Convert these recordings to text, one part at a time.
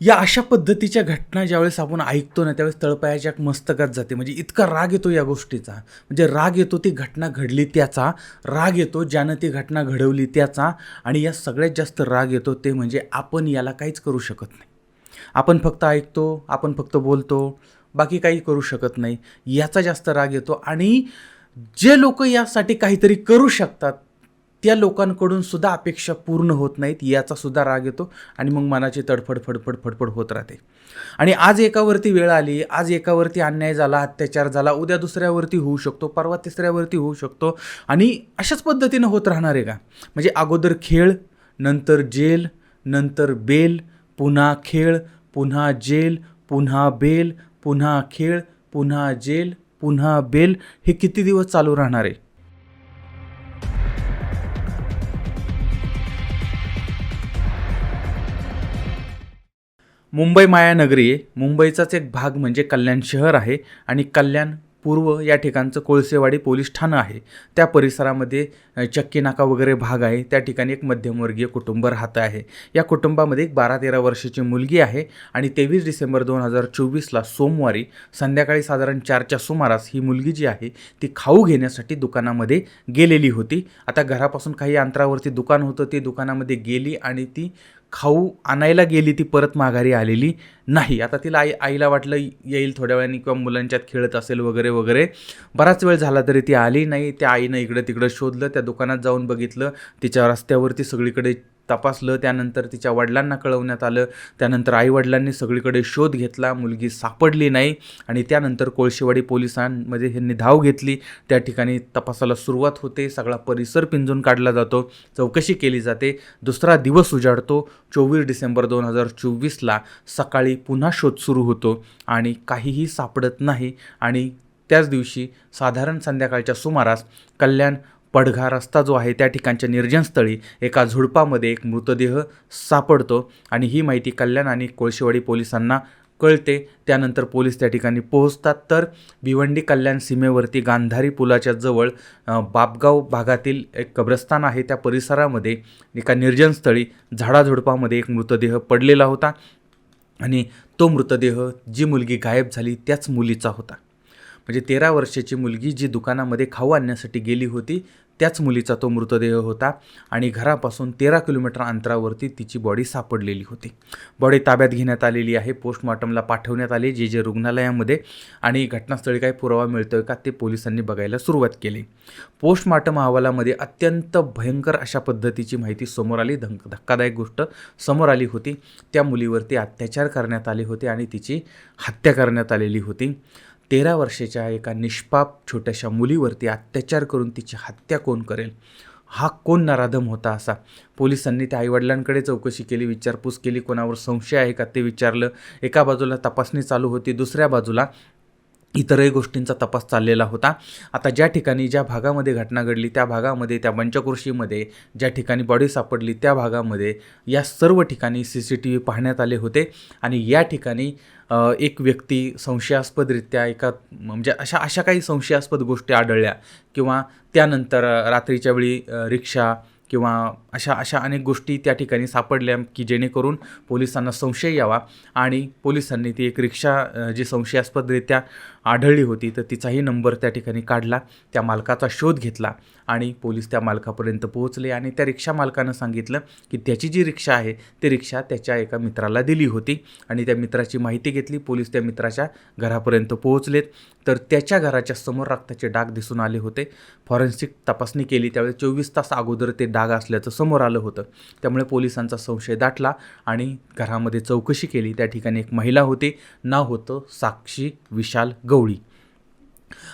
या अशा पद्धतीच्या घटना ज्यावेळेस आपण ऐकतो ना त्यावेळेस तळपायाच्या मस्तकात जाते. म्हणजे इतका राग येतो या गोष्टीचा. म्हणजे राग येतो ती घटना घडली त्याचा. राग येतो ज्यानं ती घटना घडवली त्याचा. आणि या सगळ्यात जास्त राग येतो ते म्हणजे आपण याला काहीच करू शकत नाही. आपण फक्त ऐकतो आपण फक्त बोलतो बाकी काही करू शकत नाही. याचा जास्त राग येतो. आणि जे लोक यासाठी काहीतरी करू शकतात त्या लोकांकडून सुद्धा अपेक्षा पूर्ण होत नाहीत याचा सुद्धा राग येतो आणि मग मनाची तडफड फडफड फडफड होत राहते. आणि आज एकावरती वेळ आली आज एकावरती अन्याय झाला अत्याचार झाला उद्या दुसऱ्यावरती होऊ शकतो परवा तिसऱ्यावरती होऊ शकतो आणि अशाच पद्धतीनं होत राहणार आहे का? म्हणजे अगोदर खेळ नंतर जेल नंतर बेल पुन्हा खेळ पुन्हा जेल पुन्हा बेल पुन्हा खेळ पुन्हा जेल पुन्हा बेल हे किती दिवस चालू राहणार आहे? मुंबई मायानगरी आहे. मुंबईचाच एक भाग म्हणजे कल्याण शहर आहे आणि कल्याण पूर्व या ठिकाणचं कोळसेवाडी पोलीस ठाणं आहे. त्या परिसरामध्ये चक्की नाका वगैरे भाग आहे. त्या ठिकाणी एक मध्यमवर्गीय कुटुंब राहतं आहे. या कुटुंबामध्ये एक बारा तेरा वर्षाची मुलगी आहे आणि तेवीस डिसेंबर दोन हजार चोवीसला सोमवारी संध्याकाळी साधारण चारच्या सुमारास ही मुलगी जी आहे ती खाऊ घेण्यासाठी दुकानामध्ये गेलेली होती. आता घरापासून काही अंतरावरती दुकान होतं ती दुकानामध्ये गेली आणि ती खाऊ आणायला गेली ती परत माघारी आलेली नाही. आता तिला आई आईला वाटलं येईल थोड्या वेळाने किंवा मुलांच्यात खेळत असेल वगैरे वगैरे. बराच वेळ झाला तरी ती आली नाही. त्या आईनं इकडं तिकडं शोधलं त्या दुकानात जाऊन बघितलं. तिच्या रस्त्यावरती सगळीकडे तपासलं त्यानंतर तिच्या वडिलांना कळवण्यात आलं. त्यानंतर आईवडिलांनी सगळीकडे शोध घेतला. मुलगी सापडली नाही आणि त्यानंतर कोळशेवाडी पोलिसांमध्ये ह्यांनी धाव घेतली. त्या ठिकाणी तपासाला सुरुवात होते. सगळा परिसर पिंजून काढला जातो. चौकशी केली जाते. दुसरा दिवस उजाडतो. चोवीस डिसेंबर दोन हजार चोवीसला सकाळी पुन्हा शोध सुरू होतो आणि काहीही सापडत नाही. आणि त्याच दिवशी साधारण संध्याकाळच्या सुमारास कल्याण पडघा रस्ता जो आहे त्या ठिकाणच्या निर्जनस्थळी एका झुडपामध्ये एक मृतदेह सापडतो आणि ही माहिती कल्याण आणि कोळशेवाडी पोलिसांना कळते. त्यानंतर पोलीस त्या ठिकाणी पोहोचतात. तर भिवंडी कल्याण सीमेवरती गांधारी पुलाच्या जवळ बापगाव भागातील एक कब्रस्तान आहे. त्या परिसरामध्ये एका निर्जनस्थळी झाडाझुडपामध्ये एक मृतदेह पडलेला होता आणि तो मृतदेह जी मुलगी गायब झाली त्याच मुलीचा होता. म्हणजे तेरा वर्षाची मुलगी जी दुकानामध्ये खाऊ आणण्यासाठी गेली होती त्याच मुलीचा तो मृतदेह होता आणि घरापासून तेरा किलोमीटर अंतरावरती तिची बॉडी सापडलेली होती. बॉडी ताब्यात घेण्यात आलेली आहे पोस्टमॉर्टमला पाठवण्यात आली जे जे रुग्णालयामध्ये आणि घटनास्थळी काही पुरावा मिळतोय का ते पोलिसांनी बघायला सुरुवात केली. पोस्टमॉर्टम अहवालामध्ये अत्यंत भयंकर अशा पद्धतीची माहिती समोर आली. धंक धक्कादायक गोष्ट समोर आली होती. त्या मुलीवरती अत्याचार करण्यात आले होते आणि तिची हत्या करण्यात आलेली होती. तेरा वर्षाच्या एका निष्पाप छोट्याशा मुलीवरती अत्याचार करून तिची हत्या कोण करेल? हा कोण नराधम होता असा? पोलिसांनी त्या आईवडिलांकडे चौकशी केली विचारपूस केली कोणावर संशय आहे का ते विचारलं. एका बाजूला तपासणी चालू होती दुसऱ्या बाजूला इतरही गोष्टींचा तपास चाललेला होता. आता ज्या ठिकाणी ज्या भागामध्ये घटना घडली त्या भागामध्ये त्या पंचकृषीमध्ये ज्या ठिकाणी बॉडी सापडली त्या भागामध्ये या सर्व ठिकाणी सी सी टी व्ही पाहण्यात आले होते. आणि या ठिकाणी एक व्यक्ती संशयास्पदरित्या एका म्हणजे अशा अशा काही संशयास्पद गोष्टी आढळल्या. किंवा त्यानंतर रात्रीच्या वेळी रिक्षा किंवा अशा अशा अनेक गोष्टी त्या ठिकाणी सापडल्या की जेणेकरून पोलिसांना संशय यावा आणि पोलिसांनी ती एक रिक्षा जी संशयास्पदरित्या आढळली होती तर तिचाही नंबर त्या ठिकाणी काढला त्या मालकाचा शोध घेतला आणि पोलीस त्या मालकापर्यंत पोहोचले आणि त्या रिक्षा मालकानं सांगितलं की त्याची जी रिक्षा आहे ती रिक्षा त्याच्या एका मित्राला दिली होती आणि त्या मित्राची माहिती घेतली पोलीस त्या मित्राच्या घरापर्यंत पोहोचलेत. तर त्याच्या घराच्या समोर रक्ताचे डाग दिसून आले होते. फॉरेन्सिक तपासणी केली त्यावेळी चोवीस तास अगोदर ते डाग असल्याचं समोर आलं होतं. त्यामुळे पोलिसांचा संशय दाटला आणि घरामध्ये चौकशी केली. त्या ठिकाणी एक महिला होती. नाव होतं साक्षी विशाल गवळी.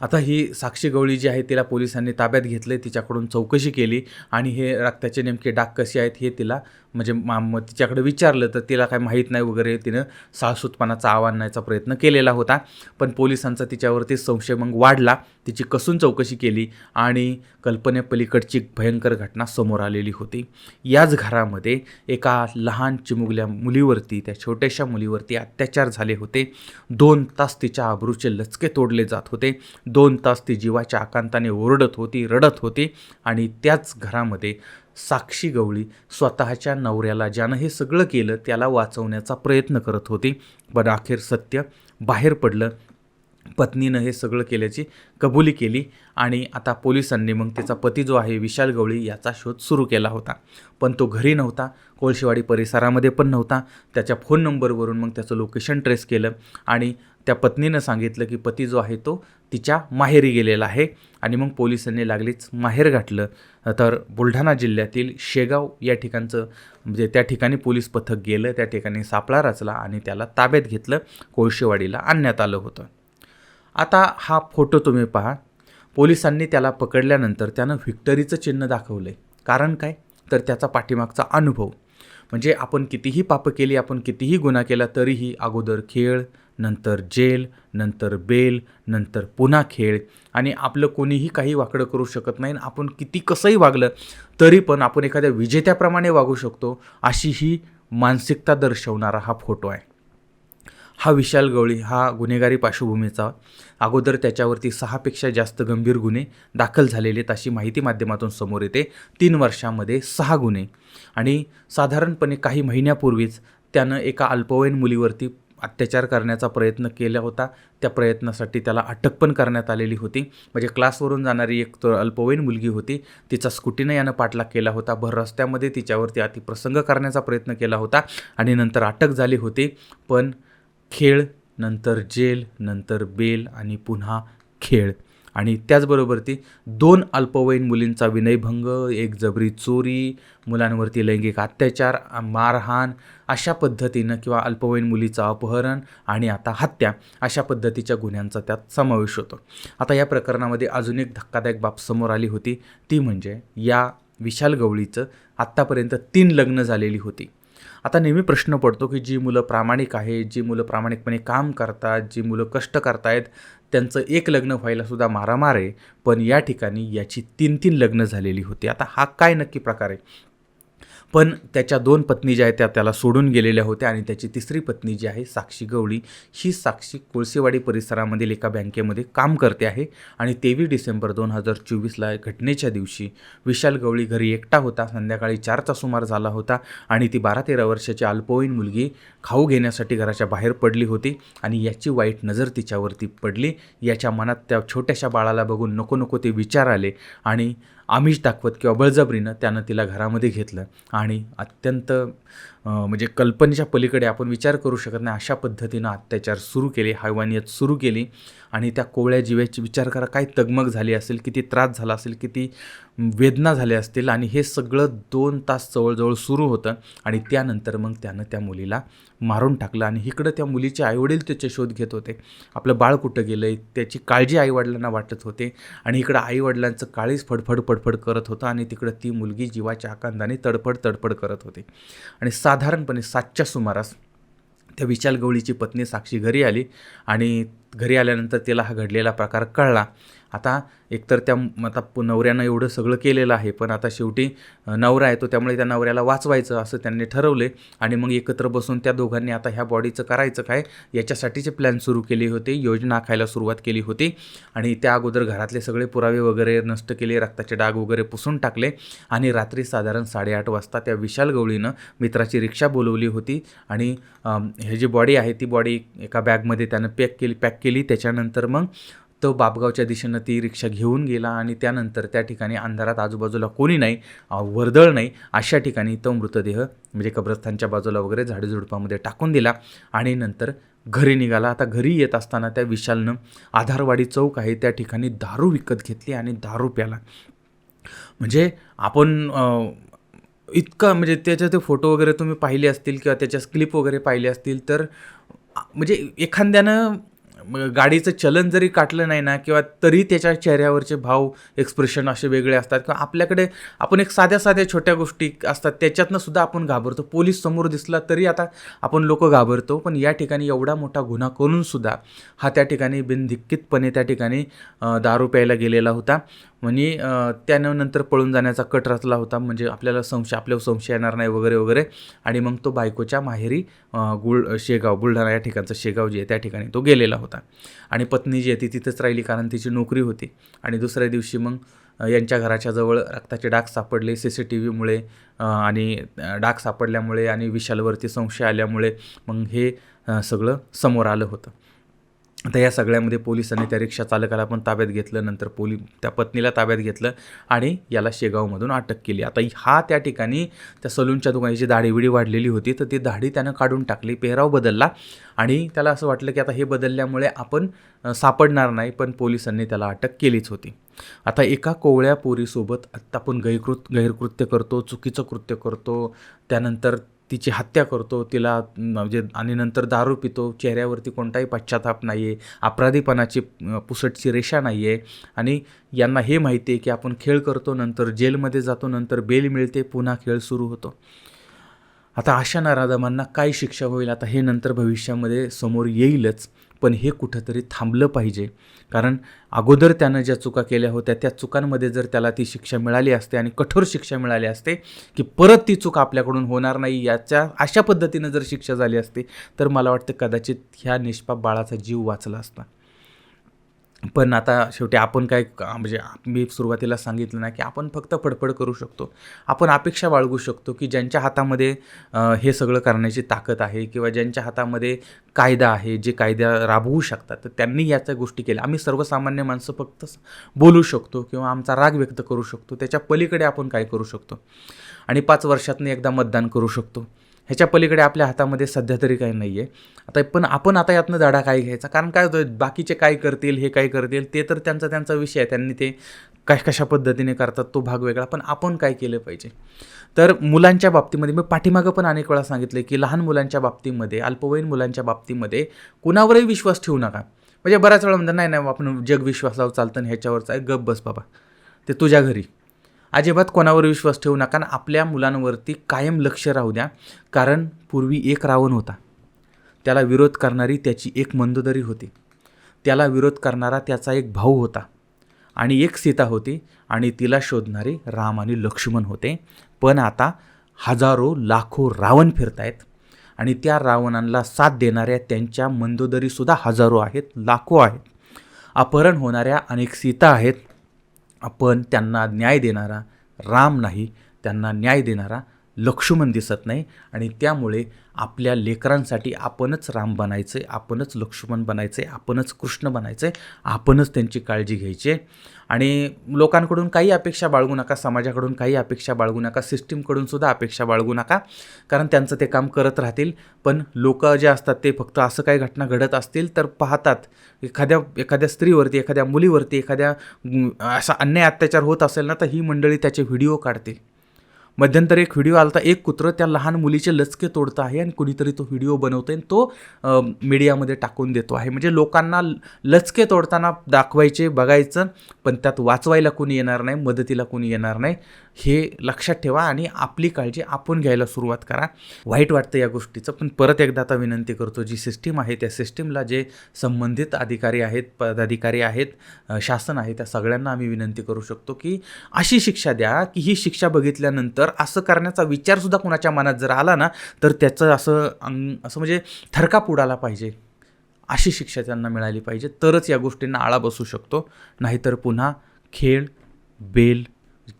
आता ही साक्षी गवळी जी आहे तिला पोलिसांनी ताब्यात घेतले तिच्याकडून चौकशी केली आणि हे रक्ताचे नेमके डाग कसे आहेत हे तिला म्हणजे मा मग तिच्याकडे विचारलं तर तिला काय माहीत नाही वगैरे. तिनं साळसूतपणाचा आणण्याचा प्रयत्न केलेला होता. पण पोलिसांचा तिच्यावरती संशय मग वाढला. तिची कसून चौकशी केली आणि कल्पनेपलीकडची भयंकर घटना समोर आलेली होती. याच घरामध्ये एका लहान चिमुकल्या मुलीवरती त्या छोट्याशा मुलीवरती अत्याचार झाले होते. दोन तास तिच्या आबरूचे लचके तोडले जात होते. दोन तास ती जीवाच्या आकांताने ओरडत होती रडत होती आणि त्याच घरामध्ये साक्षी गवळी स्वतःच्या नवऱ्याला ज्यानं हे सगळं केलं त्याला वाचवण्याचा प्रयत्न करत होती. पण अखेर सत्य बाहेर पडलं. पत्नीनं हे सगळं केल्याची कबुली केली आणि आता पोलिसांनी मग तिचा पती जो आहे विशाल गवळी याचा शोध सुरू केला होता. पण तो घरी नव्हता कोळशेवाडी परिसरामध्ये पण नव्हता. त्याच्या फोन नंबरवरून मग त्याचं लोकेशन ट्रेस केलं आणि त्या पत्नीनं सांगितलं की पती जो आहे तो तिच्या माहेरी गेलेला आहे आणि मग पोलिसांनी लागलीच माहेर गाठलं. तर बुलढाणा जिल्ह्यातील शेगाव या ठिकाणचं म्हणजे त्या ठिकाणी पोलीस पथक गेलं त्या ठिकाणी सापळा रचला आणि त्याला ताब्यात घेतलं कोळशेवाडीला आणण्यात आलं होतं. आता हा फोटो तुम्ही पहा. पोलिसांनी त्याला पकडल्यानंतर त्यानं व्हिक्टरीचं चिन्ह दाखवलं आहे कारण काय? तर त्याचा पाठीमागचा अनुभव. म्हणजे आपण कितीही पापं केली आपण कितीही गुन्हा केला तरीही अगोदर खेळ नंतर जेल नंतर बेल नंतर पुन्हा खेळ. आणि आपलं कोणीही काही वाकडं करू शकत नाही आपण किती कसंही वागलं तरी पण आपण एखाद्या विजेत्याप्रमाणे वागू शकतो अशी ही मानसिकता दर्शवणारा हा फोटो आहे. हा विशाल गवळी हा गुन्हेगारी पार्श्वभूमीचा. अगोदर त्याच्यावरती सहापेक्षा जास्त गंभीर गुन्हे दाखल झालेले आहेत अशी माहिती माध्यमातून समोर येते. तीन वर्षामध्ये सहा गुन्हे. आणि साधारणपणे काही महिन्यापूर्वीच त्यानं एका अल्पवयीन मुलीवरती अत्याचार करण्याचा प्रयत्न केला होता. त्या प्रयत्नासाठी त्याला अटक पण करण्यात आलेली होती. म्हणजे क्लासवरून जाणारी एक तर अल्पवयीन मुलगी होती. तिचा स्कूटीनं यानं पाठलाग केला होता. भर रस्त्यामध्ये तिच्यावरती अतिप्रसंग करण्याचा प्रयत्न केला होता. आणि नंतर अटक झाली होती. पण खेळ नंतर जेल नंतर बेल आणि पुन्हा खेळ. आणि त्याचबरोबर ती दोन अल्पवयीन मुलींचा विनयभंग एक जबरी चोरी मुलांवरती लैंगिक अत्याचार मारहाण अशा पद्धतीनं किंवा अल्पवयीन मुलीचं अपहरण आणि आता हत्या अशा पद्धतीच्या गुन्ह्यांचा त्यात समावेश होतो. आता या प्रकरणामध्ये अजून एक धक्कादायक बाब समोर आली होती. ती म्हणजे या विशाल गवळीचं आत्तापर्यंत तीन लग्न झालेली होती. आता नेहमी प्रश्न पडतो की जी मुलं प्रामाणिक आहेत जी मुलं प्रामाणिकपणे काम करतात जी मुलं कष्ट करतायत त्यांचं एक लग्न व्हायलासुद्धा मारामार आहे. पण या ठिकाणी याची तीन तीन लग्न झालेली होती. आता हा काय नक्की प्रकार आहे? पण त्याच्या दोन पत्नी ज्या आहेत त्या त्याला सोडून गेलेल्या होत्या आणि त्याची तिसरी पत्नी जी आहे साक्षी गवळी ही साक्षी कोळसेवाडी परिसरामधील एका बँकेमध्ये काम करते आहे. आणि तेवीस डिसेंबर दोन हजार चोवीसला घटनेच्या दिवशी विशाल गवळी घरी एकटा होता. संध्याकाळी चारचा सुमार झाला होता आणि ती बारा तेरा वर्षाची अल्पवयीन मुलगी खाऊ घेण्यासाठी घराच्या बाहेर पडली होती आणि याची वाईट नजर तिच्यावरती पडली. याच्या मनात त्या छोट्याशा बाळाला बघून नको नको ते विचार आले आणि आमिष दाखवत किंवा बळजबरीनं त्यानं तिला घरामध्ये घेतलं आणि अत्यंत म्हणजे कल्पनेच्या पलीकडे आपण विचार करू शकत नाही. अशा पद्धतीनं अत्याचार सुरू केले हैवानियत सुरू केली आणि त्या कोवळ्या जीव्याची विचार करा काय तगमग झाली असेल किती त्रास झाला असेल किती वेदना झाल्या असतील आणि हे सगळं दोन तास जवळजवळ सुरू होतं आणि त्यानंतर मग त्यानं त्या मुलीला मारून टाकलं आणि इकडं त्या मुलीचे आईवडील त्याचे शोध घेत होते. आपलं बाळ कुठं गेलं आहे त्याची काळजी आईवडिलांना वाटत होते आणि इकडं आईवडिलांचं काळीच फडफड फडफड करत होतं आणि तिकडं ती मुलगी जीवाच्या आकांदाने तडफड तडफड करत होते. आणि सात साधारणपणे सातच्या सुमारास त्या विशाल गवळीची पत्नी साक्षी घरी आली आणि घरी आल्यानंतर तिला हा घडलेला प्रकार कळला. आता एकतर त्या आता नवऱ्यानं एवढं सगळं केलेलं आहे पण आता शेवटी नवरा आहे तो त्यामुळे त्या नवऱ्याला वाचवायचं असं त्यांनी ठरवले आणि मग एकत्र बसून त्या दोघांनी आता ह्या बॉडीचं करायचं काय याच्यासाठीचे प्लॅन सुरू केले होते योजना आखायला सुरुवात केली होती आणि त्या अगोदर घरातले सगळे पुरावे वगैरे नष्ट केले रक्ताचे डाग वगैरे पुसून टाकले आणि रात्री साधारण साडेआठ वाजता त्या विशाल गवळीनं मित्राची रिक्षा बोलवली होती आणि हे जी बॉडी आहे ती बॉडी एका बॅगमध्ये त्यानं पॅक केली पॅक केली त्याच्यानंतर मग तो बापगावच्या दिशेनं ती रिक्षा घेऊन गेला आणि त्यानंतर त्या ठिकाणी अंधारात आजूबाजूला कोणी नाही वर्दळ नाही अशा ठिकाणी तो मृतदेह म्हणजे कब्रस्थानच्या बाजूला वगैरे झाडेझुडपामध्ये टाकून दिला आणि नंतर घरी निघाला. आता घरी येत असताना त्या विशालनं आधारवाडी चौक आहे त्या ठिकाणी दारू विकत घेतली आणि दारू प्याला. म्हणजे आपण इतका म्हणजे त्याचे ते फोटो वगैरे तुम्ही पाहिले असतील किंवा त्याच्या क्लिप वगैरे पाहिले असतील तर म्हणजे एखाद्यानं गाडीचं चलन जरी काटलं नाही ना किंवा तरी त्याच्या चेहऱ्यावरचे भाव एक्सप्रेशन असे वेगळे असतात किंवा आपल्याकडे आपण एक साध्या साध्या छोट्या गोष्टी असतात त्याच्यातनं सुद्धा आपण घाबरतो. पोलीस समोर दिसला तरी आता आपण लोक घाबरतो पण या ठिकाणी एवढा मोठा गुन्हा करून सुद्धा हा त्या ठिकाणी बिनधिक्कीतपणे त्या ठिकाणी दारू प्यायला गेलेला होता. म्हणजे त्यानं नंतर पळून जाण्याचा कट रचला होता म्हणजे आपल्याला संशय आपल्यावर संशय येणार नाही वगैरे वगैरे. आणि मग तो बायकोच्या माहेरी गुळ शेगाव बुलढाणा या ठिकाणचं शेगाव जे आहे त्या ठिकाणी तो गेलेला होता. होता. आणि पत्नी जी आहे ती तिथंच राहिली कारण तिची नोकरी होती. आणि दुसऱ्या दिवशी मग यांच्या घराच्या जवळ रक्ताचे डाग सापडले सी सी टी व्हीमुळे आणि डाग सापडल्यामुळे आणि विशालवरती संशय आल्यामुळे मग हे सगळं समोर आलं होतं. आता या सगळ्यामध्ये पोलिसांनी त्या रिक्षा चालकाला पण ताब्यात घेतलं नंतर पोली त्या पत्नीला ताब्यात घेतलं आणि याला शेगावमधून अटक केली. आता हा त्या ठिकाणी त्या सलूनच्या दुकानाची दाढीविडी वाढलेली होती तर ती दाढी त्यानं काढून टाकली पेहराव बदलला आणि त्याला असं वाटलं की आता हे बदलल्यामुळे आपण सापडणार नाही पण पोलिसांनी त्याला अटक केलीच होती. आता एका कोवळ्या पोरीसोबत आत्ता आपण गैरकृत गैरकृत्य करतो चुकीचं कृत्य करतो त्यानंतर तिची हत्या करतो तिला म्हणजे आणि नंतर दारू पितो चेहऱ्यावरती कोणताही पश्चाताप नाही आहे अपराधीपणाची पुसटची रेषा नाही आहे आणि यांना हे माहिती आहे की आपण खेळ करतो नंतर जेलमध्ये जातो नंतर बेल मिळते पुन्हा खेळ सुरू होतो. आता अशा नराधमांना काय शिक्षा होईल? आता हे नंतर भविष्यामध्ये समोर येईलच. पण हे कुठंतरी थांबलं पाहिजे. कारण अगोदर त्यानं ज्या चुका केल्या होत्या त्या चुकांमध्ये जर त्याला ती शिक्षा मिळाली असते आणि कठोर शिक्षा मिळाली असते की परत ती चूक आपल्याकडून होणार नाही याच्या अशा पद्धतीनं जर शिक्षा झाली असते तर मला वाटतं कदाचित ह्या निष्पाप बाळाचा जीव वाचला असता. पण आता शेवटी आपण काय म्हणजे मी सुरुवातीला सांगितलं ना की आपण फक्त फडफड करू शकतो. आपण अपेक्षा बाळगू शकतो की ज्यांच्या हातामध्ये हे सगळं करण्याची ताकद आहे किंवा ज्यांच्या हातामध्ये कायदा आहे जे कायदा राबवू शकतात तर त्यांनी याच्या गोष्टी केल्या. आम्ही सर्वसामान्य माणसं फक्त बोलू शकतो किंवा आमचा राग व्यक्त करू शकतो. त्याच्या पलीकडे आपण काय करू शकतो? आणि पाच वर्षातनं एकदा मतदान करू शकतो. ह्याच्या पलीकडे आपल्या हातामध्ये सध्या तरी काही नाही आहे आता पण आपण आता यातनं धडा काय घ्यायचा? कारण काय होतं बाकीचे काय करतील हे काय करतील ते तर त्यांचा त्यांचा विषय आहे. त्यांनी ते काय कशा पद्धतीने करतात तो भाग वेगळा. पण आपण काय केलं पाहिजे? तर मुलांच्या बाबतीमध्ये मी पाठीमागं पण अनेक वेळा सांगितलं की लहान मुलांच्या बाबतीमध्ये अल्पवयीन मुलांच्या बाबतीमध्ये कुणावरही विश्वास ठेवू नका. म्हणजे बऱ्याच वेळा म्हणतात नाही नाही आपण जग विश्वासावर चालतं आणि ह्याच्यावरचं आहे. गप बस बाबा. ते तुझ्या घरी. अजिबात कोणावर विश्वास ठेवू नका आणि आपल्या मुलांवरती कायम लक्ष राहू द्या. कारण पूर्वी एक रावण होता. त्याला विरोध करणारी त्याची एक मंदोदरी होती. त्याला विरोध करणारा त्याचा एक भाऊ होता. आणि एक सीता होती आणि तिला शोधणारे राम आणि लक्ष्मण होते. पण आता हजारो लाखो रावण फिरतायत आणि त्या रावणांना साथ देणाऱ्या त्यांच्या मंदोदरीसुद्धा हजारो आहेत लाखो आहेत. अपहरण होणाऱ्या अनेक सीता आहेत. आपण त्यांना न्याय देणारा राम नाही त्यांना न्याय देणारा लक्ष्मण दिसत नाही आणि त्यामुळे आपल्या लेकरांसाठी आपणच राम बनायचे आपणच लक्ष्मण बनायचे आपणच कृष्ण बनायचे आपणच त्यांची काळजी घ्यायची. आणि लोकांकडून काही अपेक्षा बाळगू नका समाजाकडून काही अपेक्षा बाळगू नका सिस्टीमकडून सुद्धा अपेक्षा बाळगू नका कारण त्यांचं ते काम करत राहतील. पण लोक जे असतात ते फक्त असं काही घटना घडत असतील तर पाहतात. एखाद्या एखाद्या स्त्रीवरती एखाद्या मुलीवरती एखाद्या असा अन्याय अत्याचार होत असेल ना तर ही मंडळी त्याचे व्हिडिओ काढतील. मध्यंतरी एक व्हिडिओ आलता एक कुत्रं त्या लहान मुलीचे लचके तोडतं आहे आणि कुणीतरी तो व्हिडिओ बनवतो आणि तो मीडियामध्ये टाकून देतो आहे. म्हणजे लोकांना ल- लचके तोडताना दाखवायचे बघायचं पण त्यात वाचवायला कोणी येणार नाही मदतीला कोणी येणार नाही हे लक्षात ठेवा आणि आपली काळजी आपण घ्यायला सुरुवात करा. वाईट वाटतं या गोष्टीचं पण परत एकदा आता विनंती करतो जी सिस्टीम आहे त्या सिस्टीमला जे संबंधित अधिकारी आहेत पदाधिकारी आहेत शासन आहे त्या सगळ्यांना आम्ही विनंती करू शकतो की अशी शिक्षा द्या की ही शिक्षा बघितल्यानंतर असं करण्याचा विचारसुद्धा कुणाच्या मनात जर आला ना तर त्याचं असं अंग असं म्हणजे थरकाप उडाला पाहिजे. अशी शिक्षा त्यांना मिळाली पाहिजे. तरच या गोष्टींना आळा बसू शकतो. नाहीतर पुन्हा खेळ बेल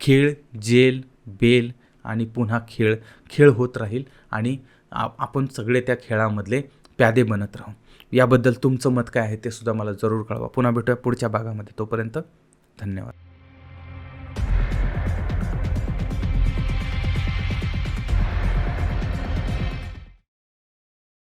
खेळ जेल बेल आणि पुन्हा खेळ खेळ होत राहील आणि आपण सगळे त्या खेळामधले प्यादे बनत राहू. याबद्दल तुमचं मत काय आहे ते सुद्धा मला जरूर कळवा. पुन्हा भेटूया पुढच्या भागामध्ये. तोपर्यंत धन्यवाद.